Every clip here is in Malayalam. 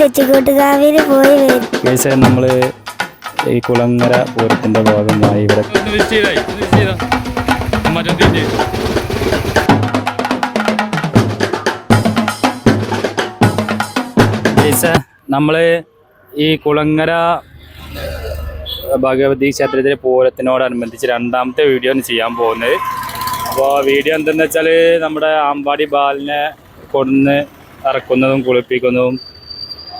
തെച്ചിക്കോട്ടുകാവിൽ പോയി നമ്മൾ ഈ കുളങ്ങര പൂരത്തിന്റെ ഭാഗമായി ഇവിടെ നമ്മൾ ഈ കുളങ്ങര ഭഗവതി ക്ഷേത്രത്തിലെ പൂരത്തിനോടനുബന്ധിച്ച് രണ്ടാമത്തെ വീഡിയോ ആണ് ചെയ്യാൻ പോകുന്നത്. അപ്പോൾ വീഡിയോ എന്തെന്ന് വെച്ചാൽ നമ്മുടെ ആമ്പാടി ബാലിനെ കൊടുന്ന് ഇറക്കുന്നതും കുളിപ്പിക്കുന്നതും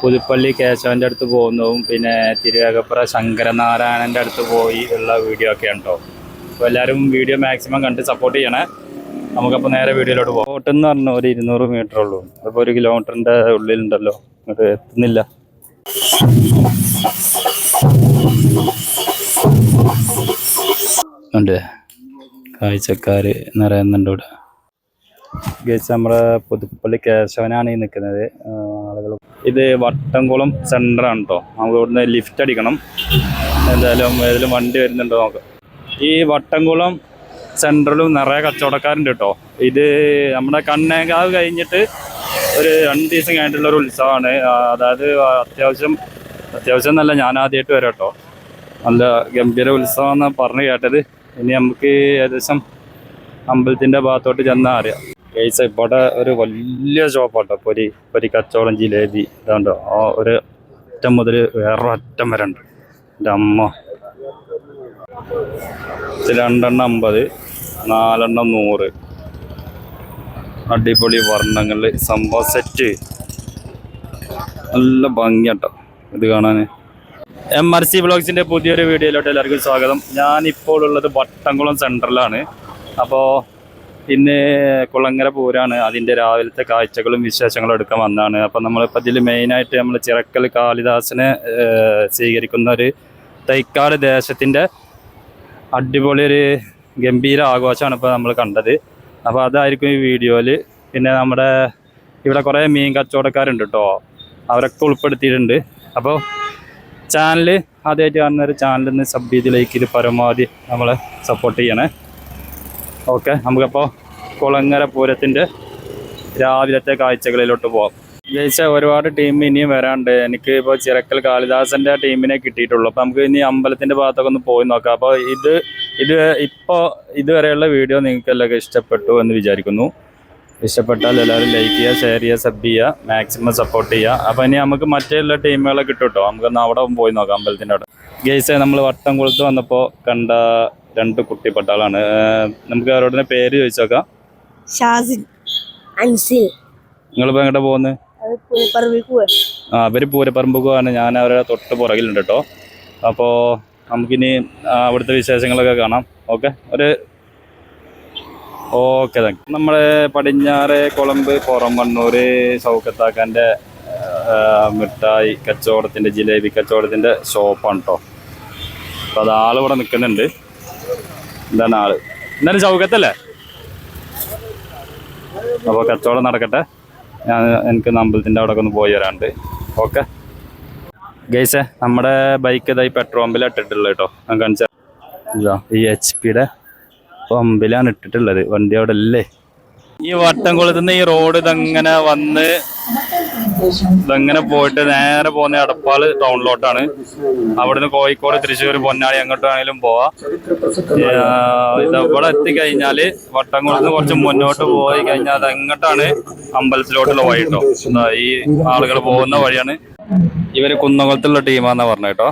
പുതുപ്പള്ളി കേശവന്റെ അടുത്ത് പോകുന്നതും പിന്നെ തിരുവേഗപ്പുറ ശങ്കരനാരായണന്റെ അടുത്ത് പോയി ഉള്ള വീഡിയോ ഒക്കെ ഉണ്ടോ അപ്പോൾ എല്ലാവരും വീഡിയോ മാക്സിമം കണ്ട് സപ്പോർട്ട് ചെയ്യണേ. നമുക്കപ്പോൾ നേരെ വീഡിയോയിലോട്ട് പോകാം എന്ന് പറഞ്ഞാൽ ഒരു ഇരുന്നൂറ് മീറ്റർ ഉള്ളൂ. അപ്പോൾ ഒരു കിലോമീറ്ററിന്റെ ഉള്ളിലുണ്ടല്ലോ. അത് എത്തുന്നില്ല. ഉണ്ട്. കാഴ്ചക്കാർ നിറയുന്നുണ്ട് ഇവിടെ. ഗേസ് നമ്മുടെ പുതുപ്പള്ളി കേശവനാണ് ഈ നിൽക്കുന്നത്. ആളുകൾ ഇത് വട്ടംകുളം സെന്റർ ആണ് കേട്ടോ നമുക്ക് ഇവിടുന്ന് ലിഫ്റ്റ് അടിക്കണം. എന്തായാലും ഏതെങ്കിലും വണ്ടി വരുന്നുണ്ടോ നമുക്ക് ഈ വട്ടംകുളം സെന്ററിലും നിറയെ കച്ചവടക്കാരുണ്ട് കേട്ടോ ഇത് നമ്മുടെ കണ്ണേങ്കാവ് കഴിഞ്ഞിട്ട് ഒരു രണ്ട് ദിവസം കഴിഞ്ഞിട്ടുള്ള ഒരു ഉത്സവമാണ്. അതായത് അത്യാവശ്യം അത്യാവശ്യം നല്ല ഞാൻ ആദ്യമായിട്ട് വരാം കേട്ടോ നല്ല ഗംഭീര ഉത്സവം പറഞ്ഞു കേട്ടത്. ഇനി നമുക്ക് ഏകദേശം അമ്പലത്തിന്റെ ഭാഗത്തോട്ട് ചെന്നാൽ അറിയാം. കേസ് ഇവിടെ ഒരു വലിയ ഷോപ്പാട്ടോ പൊരി പൊരി കച്ചവടം ജിലേബി ഇതാണ്ടോ. ആ ഒരു അറ്റം മുതൽ വേറൊരു അറ്റം വരെ ഉണ്ട്. എന്റെ അമ്മ. രണ്ടെണ്ണം അമ്പത് നാലെണ്ണം നൂറ്. അടിപൊളി വർണങ്ങൾ സംഭവം സെറ്റ് നല്ല ഭംഗിയാട്ടോ ഇത് കാണാൻ എം ആർ സി ബ്ലോഗ്സിന്റെ പുതിയൊരു വീഡിയോയിലോട്ട് എല്ലാവർക്കും സ്വാഗതം. ഞാനിപ്പോൾ ഉള്ളത് വട്ടംകുളം സെന്ററിലാണ് അപ്പോൾ ഇന്ന് കുളങ്ങര പൂരാണ്. അതിന്റെ രാവിലത്തെ കാഴ്ചകളും വിശേഷങ്ങളും എടുക്കാൻ വന്നതാണ് അപ്പം നമ്മളിപ്പോൾ ഇതിൽ മെയിനായിട്ട് നമ്മൾ ചിറക്കൽ കാളിദാസനെ സ്വീകരിക്കുന്ന ഒരു തൈക്കാട് ദേശത്തിന്റെ അടിപൊളി ഒരു ഗംഭീര ആഘോഷമാണ് ഇപ്പോൾ നമ്മൾ കണ്ടത്. അപ്പോൾ അതായിരിക്കും ഈ വീഡിയോയിൽ പിന്നെ നമ്മുടെ ഇവിടെ കുറേ മീൻ കച്ചവടക്കാരുണ്ട് കേട്ടോ അവരൊക്കെ ഉൾപ്പെടുത്തിയിട്ടുണ്ട്. അപ്പോൾ ചാനൽ ആദ്യമായിട്ട് കാണുന്ന ഒരു ചാനലിൽ നിന്ന് സബ് ചെയ്ത് ലൈക്ക് ചെയ്ത് പരമാവധി നമ്മളെ സപ്പോർട്ട് ചെയ്യണേ. ഓക്കെ നമുക്കപ്പോൾ കുളങ്ങര പൂരത്തിന്റെ രാവിലത്തെ കാഴ്ചകളിലോട്ട് പോകാം ജയിച്ച ഒരുപാട് ടീം ഇനിയും വരാണ്ട് എനിക്ക് ഇപ്പോൾ ചിരക്കൽ കാളിദാസന്റെ ടീമിനെ കിട്ടിയിട്ടുള്ളൂ. അപ്പോൾ നമുക്ക് ഇനി അമ്പലത്തിന്റെ ഭാഗത്തൊക്കെ ഒന്ന് പോയി നോക്കാം. അപ്പോൾ ഇത് ഇത് ഇപ്പോൾ ഇതുവരെയുള്ള വീഡിയോ നിങ്ങൾക്ക് എല്ലാവർക്കും ഇഷ്ടപ്പെട്ടു എന്ന് വിചാരിക്കുന്നു. ഇഷ്ടപ്പെട്ടാൽ എല്ലാവരും ലൈക്ക് ചെയ്യുക ഷെയർ ചെയ്യുക സബ് ചെയ്യുക മാക്സിമം സപ്പോർട്ട് ചെയ്യുക. അപ്പോൾ ഇനി നമുക്ക് മറ്റുള്ള ടീമുകളെ കിട്ടും കേട്ടോ. നമുക്കൊന്ന് അവിടെ പോയി നോക്കാം അമ്പലത്തിന്റെ അവിടെ. ഗെയ്സെ നമ്മൾ വട്ടം കുളത്ത് വന്നപ്പോൾ കണ്ട രണ്ട് കുട്ടി പട്ടാളാണ് നമുക്ക് അവരോട് പേര് ചോദിച്ചോക്കാം. ഷാസിൻ അൻസിൽ. നിങ്ങളിപ്പോൾ എങ്ങോട്ടാ പോകുന്നത് ആ അവർ പൂരപ്പറമ്പുക്കുവാണ് ഞാൻ അവരുടെ തൊട്ട് പുറകിലുണ്ട് കേട്ടോ അപ്പോൾ നമുക്കിനി അവിടുത്തെ വിശേഷങ്ങളൊക്കെ കാണാം. ഓക്കെ? ഒരു ഓക്കെ താങ്ക് നമ്മുടെ പടിഞ്ഞാറ് കൊളമ്പ് പുറമണ്ണൂർ സൗക്കത്താക്കാന്റെ മിഠായി കച്ചവടത്തിന്റെ ജിലേബി കച്ചവടത്തിന്റെ ഷോപ്പാണ് കേട്ടോ അപ്പോൾ അത് ആളിവിടെ നിൽക്കുന്നുണ്ട് എന്താണ് ആൾ. എന്തായാലും ചൗക്കത്തല്ലേ? അപ്പോൾ കച്ചവടം നടക്കട്ടെ. ഞാൻ എനിക്ക് അമ്പലത്തിന്റെ അവിടെ ഒന്ന് പോയി വരാണ്ട് ഓക്കെ. ഗൈസേ നമ്മുടെ ബൈക്ക് ഇതായി പെട്രോൾ പമ്പിലാണ് ഇട്ടിട്ടുള്ളത് കേട്ടോ. ഞാൻ കാണിച്ചാ ഇതാ ഈ എച്ച് പിയുടെ പമ്പിലാണ് ഇട്ടിട്ടുള്ളത്. വണ്ടി അവിടെ അല്ലേ? ഈ വട്ടംകുളത്തുനിന്ന് ഈ റോഡ് ഇതങ്ങനെ വന്ന് ഇതങ്ങനെ പോയിട്ട് നേരെ പോകുന്ന എടപ്പാൾ ടൗണിലോട്ടാണ്. അവിടുന്ന് കോഴിക്കോട് തൃശ്ശൂർ പൊന്നാളി എങ്ങോട്ടാണെങ്കിലും പോവാം. ഇതവിടെ എത്തിക്കഴിഞ്ഞാൽ വട്ടംകുളത്ത് കുറച്ച് മുന്നോട്ട് പോയി കഴിഞ്ഞാൽ അത് എങ്ങോട്ടാണ് അമ്പലത്തിലോട്ടുള്ള വഴി കേട്ടോ ഈ ആളുകൾ പോകുന്ന വഴിയാണ്. ഇവർ കുന്നകുളത്തുള്ള ടീമാന്നാ പറഞ്ഞ കേട്ടോ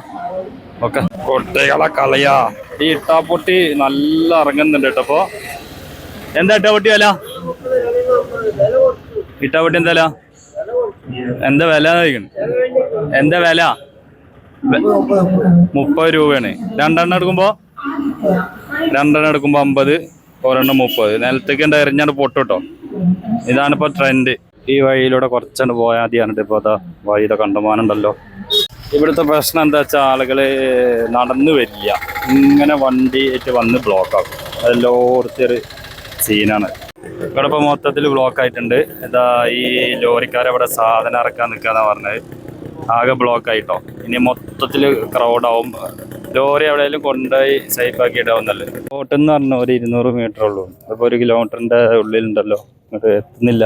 ഓക്കെ. കുട്ടികളെ കളയാ. ഈ ഇട്ടാപ്പൊട്ടി നല്ല ഇറങ്ങുന്നുണ്ട് കേട്ടോ അപ്പൊ എന്താ ഇട്ടാപ്പൊട്ടി വില? ഇട്ടാപ്പൊട്ടി എന്താ വില? എന്താ വില ചോദിക്കണം? എന്താ വില? മുപ്പത് രൂപയാണ്. രണ്ടെണ്ണം എടുക്കുമ്പോ? രണ്ടെണ്ണം എടുക്കുമ്പോ അമ്പത് ഒരെണ്ണം മുപ്പത്. നിലത്തേക്ക് ഉണ്ട് എറിഞ്ഞാണ് പൊട്ടു കേട്ടോ ഇതാണ് ഇപ്പൊ ട്രെൻഡ് ഈ വഴിയിലൂടെ കുറച്ചാണ് പോയാൽ മതിയാണ് ഇപ്പൊ അതാ വഴിയുടെ കണ്ടമാനുണ്ടല്ലോ. ഇവിടുത്തെ പ്രശ്നം എന്താ വെച്ചാൽ ആളുകൾ നടന്നു വരില്ല. ഇങ്ങനെ വണ്ടി ആയിട്ട് വന്ന് ബ്ലോക്ക് ആക്കും. അതെല്ലായിടത്തും ഒരു സീനാണ് ഇവിടെ ഇപ്പൊ മൊത്തത്തിൽ ബ്ലോക്ക് ആയിട്ടുണ്ട്. എന്താ ഈ ലോറിക്കാരവിടെ സാധനം ഇറക്കാൻ നിൽക്കാന്നാ പറഞ്ഞത്. ആകെ ബ്ലോക്ക് ആയിട്ടോ. ഇനി മൊത്തത്തിൽ ക്രൗഡാവും ലോറി എവിടെയെങ്കിലും കൊണ്ടുപോയി സേഫ് ആക്കി ഇടാവുന്നല്ലേ ബോട്ടെന്ന് പറഞ്ഞ ഒരു ഇരുന്നൂറ് മീറ്റർ ഉള്ളൂ. അപ്പോൾ ഒരു കിലോമീറ്ററിന്റെ ഉള്ളിലുണ്ടല്ലോ. അങ്ങോട്ട് എത്തുന്നില്ല.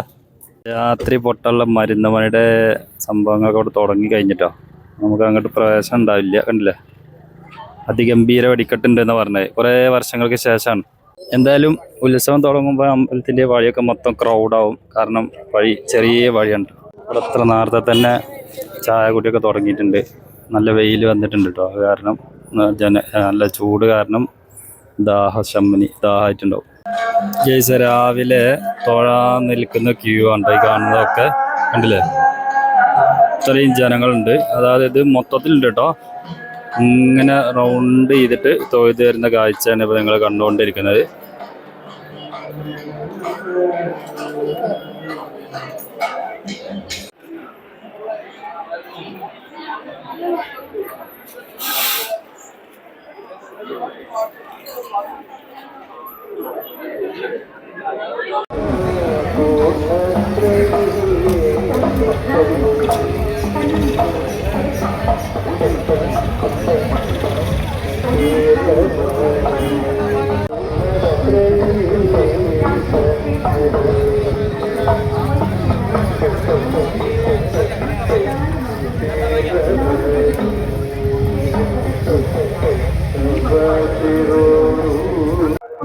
രാത്രി പൊട്ടുള്ള മരുന്ന് പണിയുടെ സംഭവങ്ങളൊക്കെ അവിടെ തുടങ്ങി കഴിഞ്ഞിട്ടോ. നമുക്ക് അങ്ങോട്ട് പ്രവേശനം ഉണ്ടാവില്ല. കണ്ടില്ലേ? അതിഗംഭീര വെടിക്കെട്ടുണ്ട് എന്ന് പറഞ്ഞത്. കുറേ വർഷങ്ങൾക്ക് ശേഷമാണ്. എന്തായാലും ഉത്സവം തുടങ്ങുമ്പോൾ അമ്പലത്തിന്റെ വഴിയൊക്കെ മൊത്തം ക്രൗഡാവും കാരണം വഴി ചെറിയ വഴിയുണ്ട്. ഇവിടെ അത്ര നേരത്തെ തന്നെ ചായ കുടിയൊക്കെ തുടങ്ങിയിട്ടുണ്ട്. നല്ല വെയിൽ വന്നിട്ടുണ്ട് കേട്ടോ അത് കാരണം ജന നല്ല ചൂട് കാരണം ദാഹശമനി ദാഹമായിട്ടുണ്ടാവും. ജയ്സ രാവിലെ തൊഴാൻ നിൽക്കുന്ന ക്യൂ ഉണ്ട് ഈ കാണുന്നതൊക്കെ. കണ്ടില്ലേ? ഇത്രയും ജനങ്ങളുണ്ട്. അതായത് ഇത് മൊത്തത്തിലുണ്ട് കേട്ടോ ഇങ്ങനെ റൗണ്ട് ചെയ്തിട്ട് തൊഴുത് വരുന്ന കാഴ്ചയാണ് ഇപ്പോൾ നിങ്ങൾ കണ്ടുകൊണ്ടിരിക്കുന്നത്.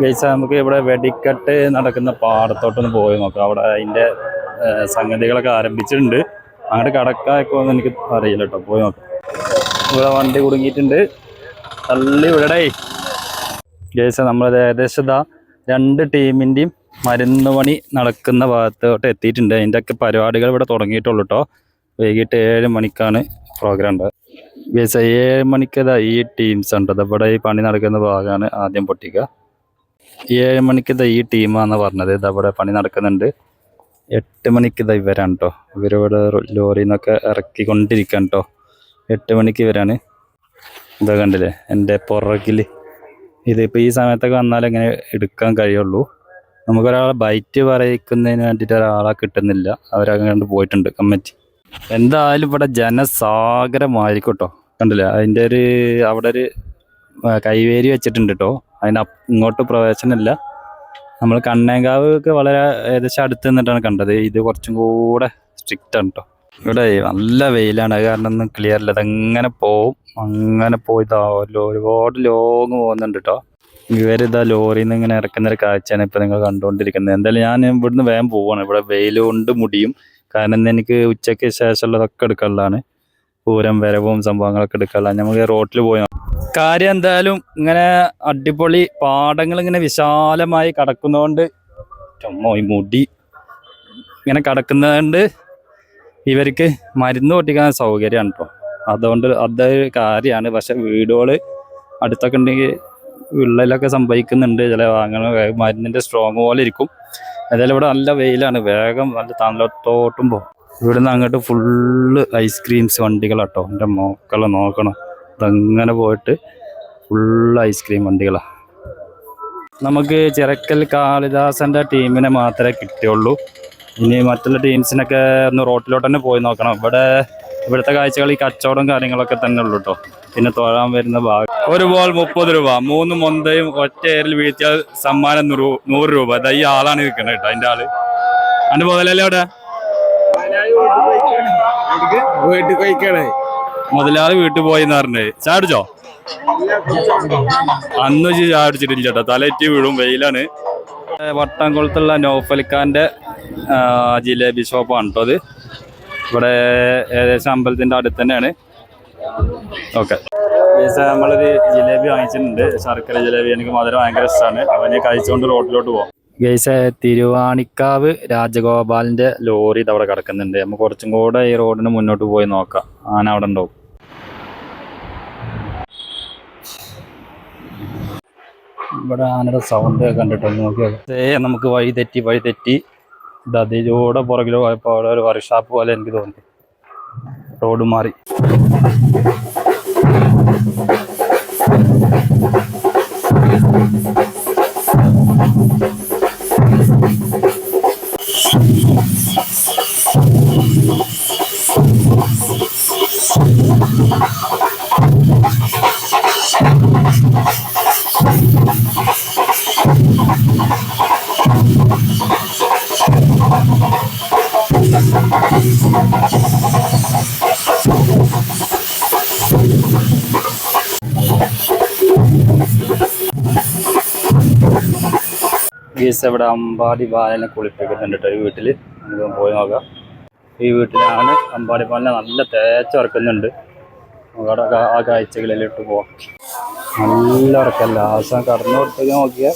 ഗൈസ നമുക്ക് ഇവിടെ വെടിക്കെട്ട് നടക്കുന്ന പാടത്തോട്ടൊന്ന് പോയി നോക്കാം. അവിടെ അതിന്റെ സംഗതികളൊക്കെ ആരംഭിച്ചിട്ടുണ്ട്. അങ്ങോട്ട് കടക്കാക്കോന്ന് എനിക്ക് അറിയില്ല കേട്ടോ പോയി നോക്കാം. ഇവിടെ വണ്ടി കുടുങ്ങിയിട്ടുണ്ട്. തള്ളി വിടടേ. ഗേസ് നമ്മളത് ഏകദേശം ഇതാ രണ്ട് ടീമിന്റെയും മരുന്ന് പണി നടക്കുന്ന ഭാഗത്തോട്ട് എത്തിയിട്ടുണ്ട്. അതിന്റെ ഒക്കെ പരിപാടികൾ ഇവിടെ തുടങ്ങിയിട്ടുള്ളൂ കേട്ടോ വൈകിട്ട് ഏഴ് മണിക്കാണ് പ്രോഗ്രാം ഉണ്ട്. ഗേസ് ഏഴ് മണിക്ക് ഇതാ ഈ ടീംസ് ഉണ്ട്. ഇവിടെ ഈ പണി നടക്കുന്ന ഭാഗമാണ് ആദ്യം പൊട്ടിക്കുക. ഏഴ് മണിക്ക് ഇതാ ഈ ടീമാന്ന് പറഞ്ഞത്. ഇതാ ഇവിടെ പണി നടക്കുന്നുണ്ട്. എട്ട് മണിക്ക് ഇതാ ഇവരാണ് കേട്ടോ ഇവരിവിടെ ലോറിയിൽ നിന്നൊക്കെ ഇറക്കിക്കൊണ്ടിരിക്കാൻ കേട്ടോ എട്ട് മണിക്ക് ഇവരാണ്. ഇതാ കണ്ടില്ലേ? എന്റെ പുറകിൽ ഇതിപ്പോൾ ഈ സമയത്തൊക്കെ വന്നാൽ എങ്ങനെ എടുക്കാൻ കഴിയുള്ളൂ. നമുക്കൊരാളെ ബൈറ്റ് പറയിക്കുന്നതിന് വേണ്ടിയിട്ട് ഒരാളെ കിട്ടുന്നില്ല. അവരങ്ങോട്ട് പോയിട്ടുണ്ട് കമ്മിറ്റി. എന്തായാലും ഇവിടെ ജനസാഗരമായിരിക്കും കേട്ടോ കണ്ടില്ലേ? അതിന്റെ ഒരു അവിടെ ഒരു കൈവേരി വെച്ചിട്ടുണ്ട് കേട്ടോ അതിന് ഇങ്ങോട്ട് പ്രവേശനമില്ല. നമ്മൾ കണ്ണേങ്കാവ് ഒക്കെ വളരെ ഏകദേശം അടുത്ത് നിന്നിട്ടാണ് കണ്ടത്. ഇത് കുറച്ചും കൂടെ സ്ട്രിക്റ്റ് ആണ് കേട്ടോ ഇവിടെ നല്ല വെയിലാണ്. അത് കാരണം ഒന്നും ക്ലിയർ അല്ല അതെങ്ങനെ പോവും. അങ്ങനെ പോയി ഒരുപാട് ലോങ് പോകുന്നുണ്ട് കേട്ടോ ഇവരിതാ ലോറിയിൽ നിന്ന് ഇങ്ങനെ ഇറക്കുന്ന ഒരു കാഴ്ചയാണ് ഇപ്പൊ നിങ്ങൾ കണ്ടുകൊണ്ടിരിക്കുന്നത് എന്തായാലും ഞാൻ ഇവിടുന്ന് വേഗം പോവാണ്. ഇവിടെ വെയിൽ കൊണ്ട് മുടിയും. കാരണം ഇന്ന് എനിക്ക് ഉച്ചയ്ക്ക് ശേഷമുള്ളതൊക്കെ എടുക്കാനുള്ളതാണ്. പൂരം വരവും സംഭവങ്ങളൊക്കെ എടുക്കാനുള്ള നമുക്ക് റോട്ടിൽ പോയി. കാര്യം എന്തായാലും ഇങ്ങനെ അടിപൊളി പാടങ്ങൾ ഇങ്ങനെ വിശാലമായി കടക്കുന്നതുകൊണ്ട് ചുമ്മാ ഈ മുടി ഇങ്ങനെ കിടക്കുന്നതുകൊണ്ട് ഇവർക്ക് മരുന്ന് പൊട്ടിക്കാൻ സൗകര്യമാണ് കേട്ടോ അതുകൊണ്ട് അതൊരു കാര്യമാണ്. പക്ഷെ വീടുകൾ അടുത്തൊക്കെ ഉണ്ടെങ്കിൽ വിള്ളലൊക്കെ സംഭവിക്കുന്നുണ്ട്. ചില വാങ്ങണ മരുന്നിന്റെ സ്ട്രോങ് പോലെ ഇരിക്കും. ഏതായാലും ഇവിടെ നല്ല വെയിലാണ്. വേഗം നല്ല തണലത്തോട്ടും പോകും. ഇവിടുന്ന് അങ്ങോട്ട് ഫുള്ള് ഐസ്ക്രീംസ് വണ്ടികളാട്ടോ എന്റെ മോക്കളെ നോക്കണം. അതങ്ങനെ പോയിട്ട് ഫുള്ള് ഐസ്ക്രീം വണ്ടികളാണ് നമുക്ക് ചിറക്കൽ കാളിദാസന്റെ ടീമിനെ മാത്രമേ കിട്ടിയുള്ളൂ. ഇനി മറ്റുള്ള ടീംസിനൊക്കെ ഒന്ന് റോട്ടിലോട്ട് തന്നെ പോയി നോക്കണം. ഇവിടെ ഇവിടുത്തെ കാഴ്ചകൾ ഈ കച്ചവടം കാര്യങ്ങളൊക്കെ തന്നെ ഉള്ളൂ കേട്ടോ പിന്നെ തൊഴാൻ വരുന്ന ഭാഗം. ഒരു ബോൾ മുപ്പത് രൂപ. മൂന്ന് മൊന്തയും ഒറ്റ ഏരിൽ വീഴ്ത്തിയാൽ സമ്മാനം നൂറ് നൂറ് രൂപ. ഇതാ ഈ ആളാണ് നിൽക്കുന്നത് കേട്ടോ അതിന്റെ ആൾ. അതിന്റെ മുതലല്ലേ അവിടെ? വീട്ടിൽ കഴിക്കണേ. മുതലാളി വീട്ടിൽ പോയി എന്ന് പറഞ്ഞേ ചാടിച്ചോ അന്ന് ചാടിച്ചിട്ടില്ല ചേട്ടാ തലയറ്റി വീഴും. വെയിലാണ്. വട്ടംകുളത്തുള്ള നോഫലിക്കാന്റെ ജിലേബി ഷോപ്പാണ് കേട്ടോ അത്. ഇവിടെ ഏകദേശം അമ്പലത്തിന്റെ അടുത്ത് തന്നെയാണ് ഓക്കെ നമ്മളൊരു ജിലേബി വാങ്ങിച്ചിട്ടുണ്ട്. ശർക്കര ജിലേബി. എനിക്ക് മധുരം ഭയങ്കര ഇഷ്ടമാണ് അവനെ കഴിച്ചുകൊണ്ട് റോഡിലോട്ട് പോകാം ഗൈസ് തിരുവാണിക്കാവ് രാജഗോപാലിന്റെ ലോറി അവിടെ കിടക്കുന്നുണ്ട്. നമുക്ക് കുറച്ചും കൂടെ ഈ റോഡിന് മുന്നോട്ട് പോയി നോക്കാം. ആന അവിടെ ഉണ്ടാവും. ഇവിടെ ആനയുടെ സൗണ്ട് കണ്ടിട്ടുണ്ട് നോക്കിയത് നമുക്ക് വഴി തെറ്റി വഴി തെറ്റി. ഇത് പുറകിലോ പോയപ്പോൾ അവിടെ ഒരു വർക്ക്ഷോപ്പ് പോലെ എനിക്ക് തോന്നി. റോഡ് മാറി. ഗീസ് ഇവിടെ അമ്പാടി ബാലനെ കുളിപ്പിക്കുന്നുണ്ട് ഈ വീട്ടിൽ നമുക്ക് പോയി നോക്കാം. ഈ വീട്ടിലാണ് അമ്പാടി ബാലനെ നല്ല തേച്ച് ഉറക്കുന്നുണ്ട് അവിടെ ആ കാഴ്ചകളിലിട്ട് പോവാം. നല്ല ഉറക്കല്ല ആവശ്യം കടന്നു കൊടുത്തേക്ക് നോക്കിയാൽ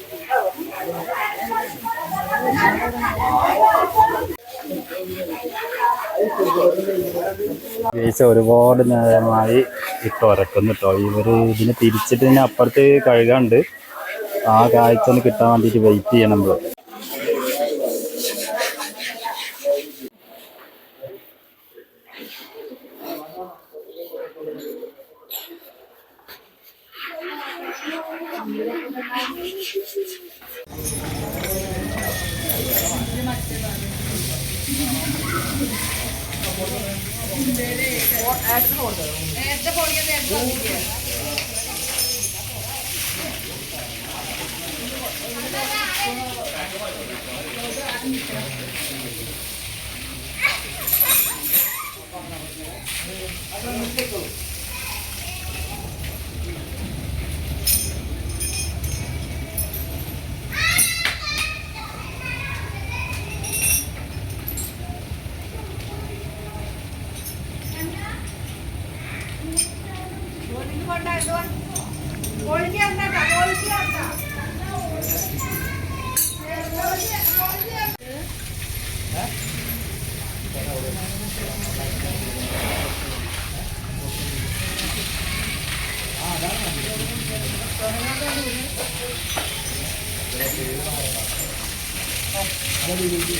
ഗേസ് ഒരുപാട് നേരമായി ഇട്ട് ഉറക്കുന്നു കേട്ടോ ഇവർ ഇതിനെ തിരിച്ചിട്ട് ഇതിന് അപ്പുറത്ത് കഴുകാണ്ട് ആ കാഴ്ച കിട്ടാൻ വേണ്ടിയിട്ട് വെയിറ്റ് ചെയ്യണം どうぞ。നമ്മൾ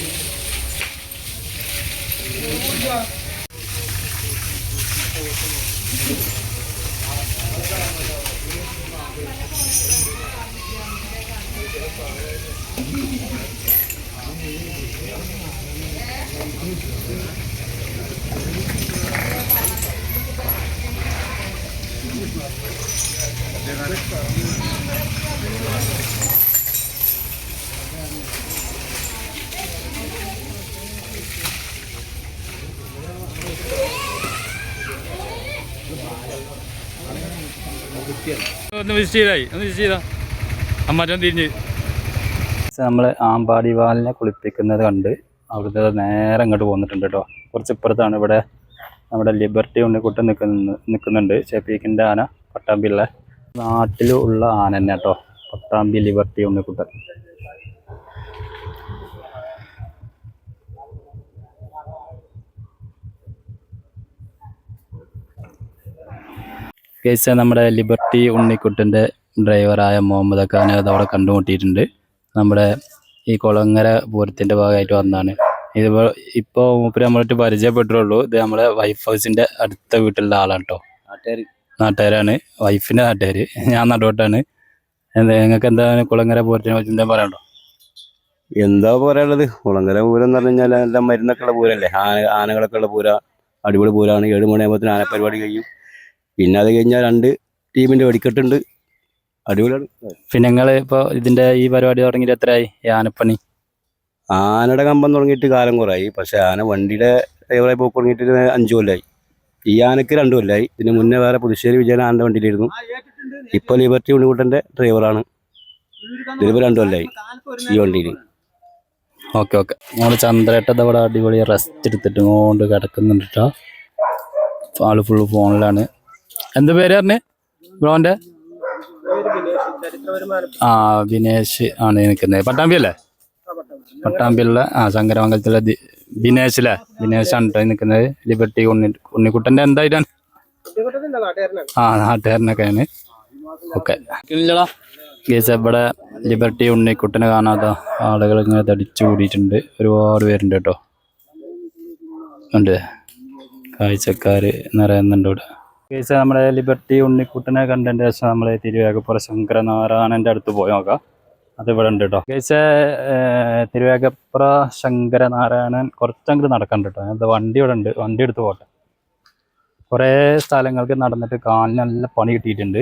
തിരിഞ്ഞ്. നമ്മൾ ആമ്പാടി വാലിനെ കുളിപ്പിക്കുന്നത് കണ്ട് അവിടുത്തെ നേരെ ഇങ്ങോട്ട് പോന്നിട്ടുണ്ട് കേട്ടോ കുറച്ച് ഇപ്പുറത്താണ് ഇവിടെ നമ്മുടെ ലിബർട്ടി ഉണ്ണിക്കുട്ടൻ നിൽക്കുന്ന നിൽക്കുന്നുണ്ട് ഷെഫീഖിന്റെ ആന പട്ടാമ്പിയുള്ള നാട്ടിലുള്ള ആന തന്നെ കേട്ടോ പട്ടാമ്പി ലിബർട്ടി ഉണ്ണിക്കുട്ടൻ. കേസ് നമ്മുടെ ലിബർട്ടി ഉണ്ണിക്കുട്ടന്റെ ഡ്രൈവറായ മുഹമ്മദ് ഖാനെ അതവിടെ കണ്ടുമുട്ടിയിട്ടുണ്ട്. നമ്മുടെ ഈ കുളങ്ങര പൂരത്തിന്റെ ഭാഗമായിട്ട് വന്നതാണ്. ഇതിപ്പോൾ ഇപ്പോൾ മൂപ്പര് നമ്മളായിട്ട് പരിചയപ്പെട്ടുള്ളൂ ഇത് നമ്മുടെ വൈഫ് ഹൗസിന്റെ അടുത്ത വീട്ടിലുള്ള ആളാണ് കേട്ടോ നാട്ടുകാരാണ്. വൈഫിന്റെ നാട്ടുകാർ ഞാൻ നടുവട്ടാണ്. എന്താ നിങ്ങൾക്ക് എന്താണ് കുളങ്ങര പൂരത്തിനെ പറ്റി എന്താ പറയണ്ടോ എന്താ പറയാനുള്ളത്? കുളങ്കര പൂരം എന്ന് പറഞ്ഞു കഴിഞ്ഞാൽ എല്ലാം മരുന്നൊക്കെ ഉള്ള പൂരല്ലേ ആന ആനകളൊക്കെ ഉള്ള പൂര അടിപൊളി പൂരമാണ്. ഏഴ് മണിയാകുമ്പോഴത്തേന് ആനപ്പരിപാടി കഴിയും. പിന്നെ അത് കഴിഞ്ഞാൽ രണ്ട് ടീമിന്റെ വെടിക്കെട്ടുണ്ട്. അടിപൊളിയാണ്. പിന്നെ നിങ്ങൾ ഇപ്പോൾ ഇതിന്റെ ഈ പരിപാടി തുടങ്ങിയിട്ട് എത്രയായി? ഈ ആനപ്പണി? ആനയുടെ കമ്പം തുടങ്ങിയിട്ട് കാലം കുറായി പക്ഷെ ആന വണ്ടിയുടെ ഡ്രൈവറായി പോക്ക് തുടങ്ങിയിട്ട് അഞ്ച് കൊല്ലമായി ഈ ആനക്ക് രണ്ടു കൊല്ലമായി ഇതിന് മുന്നേ വേറെ പുതുശ്ശേരി വിജയൻ ആനന്റെ വണ്ടിയിലിരുന്നു ഇപ്പോൾ ലിബർട്ടി ഉണ്ണിക്കുട്ടന്റെ ഡ്രൈവറാണ്. ഇതിലിപ്പോൾ രണ്ടു കൊല്ലമായി ഈ വണ്ടിയിൽ ഓക്കെ ഓക്കെ. നമ്മൾ ചന്ദ്രേട്ടത് ഇവിടെ അടിപൊളി റെസ്റ്റ് എടുത്തിട്ട് ഇങ്ങോട്ട് കിടക്കുന്നുണ്ട് കേട്ടോ ആൾ ഫുള്ള് ഫോണിലാണ് എന്ത് പേര് പറഞ്ഞ്? ബ്രോന്റെ? ആ ബിനേഷ് ആണ് നിൽക്കുന്നത് പട്ടാമ്പി അല്ലേ പട്ടാമ്പിയുള്ള ആ ശങ്കരമംഗലത്തിലെ ബിനേഷ് അല്ലേ ബിനേഷ് ആണ് കേട്ടോ നിൽക്കുന്നത്. ലിബർട്ടി ഉണ്ണി ഉണ്ണിക്കുട്ടന്റെ എന്തായിട്ടാണ് ആ നാട്ടുകാരനൊക്കെയാണ് ഓക്കെ. കേസ് ഇവിടെ ലിബർട്ടി ഉണ്ണിക്കുട്ടനെ കാണാത്ത ആളുകൾ ഇങ്ങനെ തടിച്ചു കൂടിയിട്ടുണ്ട്. ഒരുപാട് പേരുണ്ട് കേട്ടോ ഉണ്ട്. കാഴ്ചക്കാര് നിറയുന്നുണ്ട് ഇവിടെ. കേസ് നമ്മുടെ ലിബർട്ടി ഉണ്ണിക്കുട്ടനെ കണ്ടതിന് ശേഷം നമ്മൾ തിരുവേഗപ്പുറ ശങ്കരനാരായണന്റെ അടുത്ത് പോയി നോക്കാം. അത് ഇവിടെ ഉണ്ട് കേട്ടോ കേസ് തിരുവേഗപ്പുറ ശങ്കരനാരായണൻ കുറച്ചങ്ങോട്ട് നടക്കണ്ട കേട്ടോ അത് വണ്ടി ഇവിടെ ഉണ്ട്. വണ്ടി എടുത്ത് പോട്ടെ. കുറേ സ്ഥലങ്ങൾക്ക് നടന്നിട്ട് കാലിന് നല്ല പണി കിട്ടിയിട്ടുണ്ട്.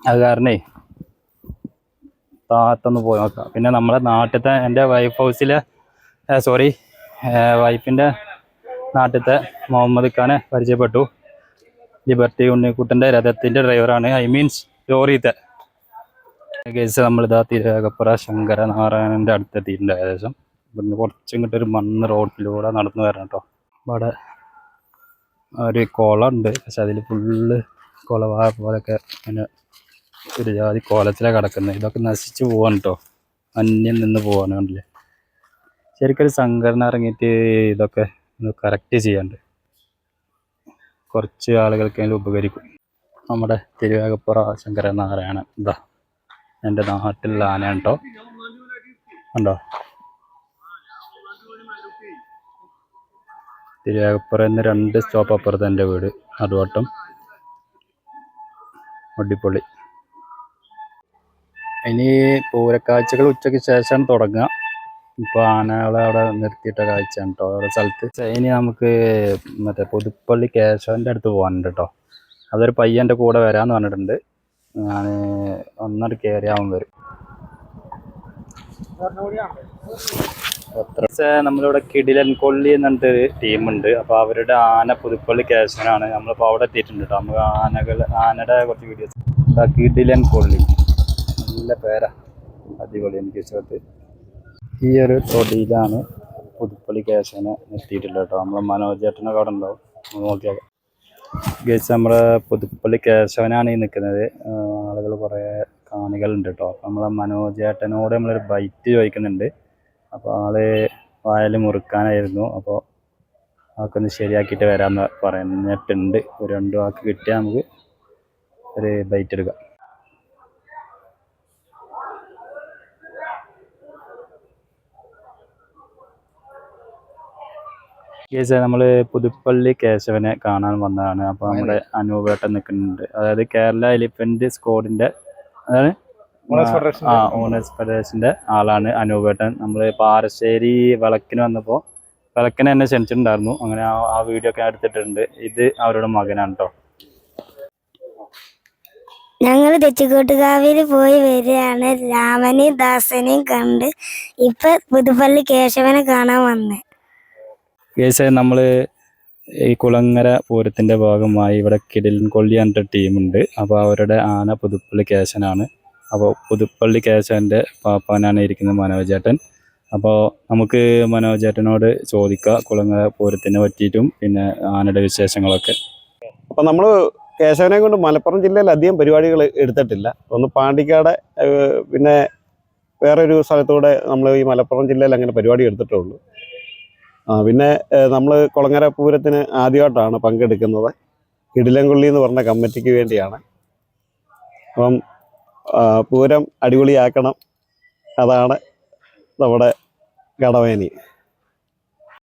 അത് കാരണേ താത്തൊന്ന് പോയി നോക്കാം. പിന്നെ നമ്മുടെ നാട്ടിലത്തെ എന്റെ വൈഫ് ഹൗസിലെ സോറി വൈഫിന്റെ നാട്ടിലത്തെ മുഹമ്മദ് ഖാനെ പരിചയപ്പെട്ടു. ലിബർട്ടി ഉണ്ണിക്കുട്ടന്റെ രഥത്തിന്റെ ഡ്രൈവറാണ് ഐ മീൻസ് ലോറിത്തെ. കേസ് നമ്മളിതാ തിരുവേഗപ്പുറ ശങ്കരനാരായണന്റെ അടുത്തെത്തിയിട്ടുണ്ട് ഏകദേശം. ഇവിടുന്ന് കുറച്ചും കിട്ടൊരു മണ്ണ് റോഡിലൂടെ നടന്നു വരണം കേട്ടോ അവിടെ ഒരു കുളം ഉണ്ട്. പക്ഷെ അതിൽ ഫുള്ള് കുളവാ പോലൊക്കെ ഇങ്ങനെ ഒരു ജാതി കോലത്തിലാണ് കിടക്കുന്നത്. ഇതൊക്കെ നശിച്ച് പോവാണ് കേട്ടോ അന്യം നിന്ന് പോവാണ് കണ്ടില്ലേ. സംഘടന ഇറങ്ങിയിട്ട് ഇതൊക്കെ ഒന്ന് കറക്റ്റ് ചെയ്യാണ്ട് കുറച്ച് ആളുകൾക്കെങ്കിലും ഉപകരിക്കും. നമ്മുടെ തിരുവേഗപ്പുറ ശങ്കരനാരായണൻ ഇതാ എന്റെ നാട്ടിലുള്ള ആന കേട്ടോ ഉണ്ടോ തിരുവേഗപ്പുറ എന്ന് രണ്ട് സ്റ്റോപ്പ് അപ്പുറത്ത് എന്റെ വീട് നടുവട്ടം അടിപൊളി. ഇനി പൂരക്കാഴ്ചകൾ ഉച്ചയ്ക്ക് ശേഷം തുടങ്ങുക. ഇപ്പോൾ ആനകളെ അവിടെ നിർത്തിയിട്ട കാഴ്ചയാണ് കേട്ടോ ഓരോ സ്ഥലത്ത്. ഇനി നമുക്ക് മറ്റേ പുതുപ്പള്ളി കേശവന്റെ അടുത്ത് പോകാനുണ്ട് കേട്ടോ അതൊരു പയ്യന്റെ കൂടെ വരാന്ന് പറഞ്ഞിട്ടുണ്ട്. ഞാൻ ഒന്നട് കയറിയാവും വരും. എത്ര നമ്മളിവിടെ കിടിലൻ കൊള്ളി എന്നിട്ട് ടീമുണ്ട്. അപ്പോൾ അവരുടെ ആന പുതുപ്പള്ളി കേശവനാണ്. നമ്മളിപ്പോൾ അവിടെ എത്തിയിട്ടുണ്ട് കേട്ടോ നമുക്ക് ആനകൾ ആനയുടെ കുറച്ച് വീഡിയോസ് കിടിലൻ കൊള്ളി നല്ല പേരാ. അടിപൊളി എനിക്ക് ഇഷ്ടപ്പെട്ട് ഈ ഒരു തൊടിയിലാണ് പുതുപ്പള്ളി കേശവനെ നിർത്തിയിട്ടുള്ളത് കേട്ടോ. നമ്മളെ മനോജേട്ടനൊക്കെ അവിടെ ഉണ്ടാവും നോക്കിയാൽ ഗേസ് നമ്മുടെ പുതുപ്പള്ളി കേശവനാണ് ഈ നിൽക്കുന്നത്. ആളുകൾ കുറേ കാണികളുണ്ട് കേട്ടോ. അപ്പം നമ്മളെ മനോജേട്ടനോട് നമ്മളൊരു ബൈറ്റ് ചോദിക്കുന്നുണ്ട്. അപ്പോൾ ആൾ വായൽ മുറുക്കാനായിരുന്നു. അപ്പോൾ അതൊക്കെ ഒന്ന് ശരിയാക്കിയിട്ട് വരാമെന്ന് പറഞ്ഞിട്ടുണ്ട് ഒരു രണ്ട് വാക്ക് കിട്ടിയാൽ നമുക്ക് ഒരു ബൈറ്റ് എടുക്കാം. നമ്മൾ പുതുപ്പള്ളി കേശവനെ കാണാൻ വന്നതാണ്. അപ്പോൾ നമ്മുടെ അനൂപേട്ടൻ നിൽക്കുന്നുണ്ട് അതായത് കേരള എലിഫന്റ് സ്കോഡിന്റെ അതാണ് ആ ഓണേഴ്സ് ഫെഡറേഷന്റെ ആളാണ് അനൂപേട്ടൻ. നമ്മൾ പാറശ്ശേരി വിളക്കിന് വന്നപ്പോൾ വിളക്കിനെ എന്നെ ക്ഷണിച്ചിട്ടുണ്ടായിരുന്നു. അങ്ങനെ ആ- ആ വീഡിയോ ഒക്കെ എടുത്തിട്ടുണ്ട്. ഇത് അവരുടെ മകനാണ് കേട്ടോ ഞങ്ങൾ തെച്ചിക്കോട്ടുകാവിൽ പോയി വരികയാണ്. രാമനെയും ദാസനെയും കണ്ട് ഇപ്പൊ പുതുപ്പള്ളി കേശവനെ കാണാൻ വന്നേ. കേസ് നമ്മൾ ഈ കുളങ്ങര പൂരത്തിന്റെ ഭാഗമായി ഇവിടെ കിടിലൻ കൊള്ളി എന്ന ടീമുണ്ട്. അപ്പോൾ അവരുടെ ആന പുതുപ്പള്ളി കേശനാണ്. അപ്പോൾ പുതുപ്പള്ളി കേശവന്റെ പാപ്പാനാണ് ഇരിക്കുന്നത് മനോജേട്ടൻ അപ്പോൾ നമുക്ക് മനോജേട്ടനോട് ചോദിക്കാം കുളങ്ങര പൂരത്തിനെ പറ്റിയിട്ടും പിന്നെ ആനയുടെ വിശേഷങ്ങളൊക്കെ. അപ്പോൾ നമ്മൾ കേശവനെ കൊണ്ട് മലപ്പുറം ജില്ലയിൽ അധികം പരിപാടികൾ എടുത്തിട്ടില്ല. ഒന്ന് പാണ്ടിക്കാട് പിന്നെ വേറൊരു സ്ഥലത്തൂടെ നമ്മൾ ഈ മലപ്പുറം ജില്ലയിൽ അങ്ങനെ പരിപാടി എടുത്തിട്ടുള്ളൂ പിന്നെ നമ്മൾ കുളങ്ങര പൂരത്തിന് ആദ്യമായിട്ടാണ് പങ്കെടുക്കുന്നത്. ഇടിലംകൊള്ളി എന്ന് പറഞ്ഞ കമ്മിറ്റിക്ക് വേണ്ടിയാണ്. അപ്പം പൂരം അടിപൊളിയാക്കണം. അതാണ് നമ്മുടെ കടവേനി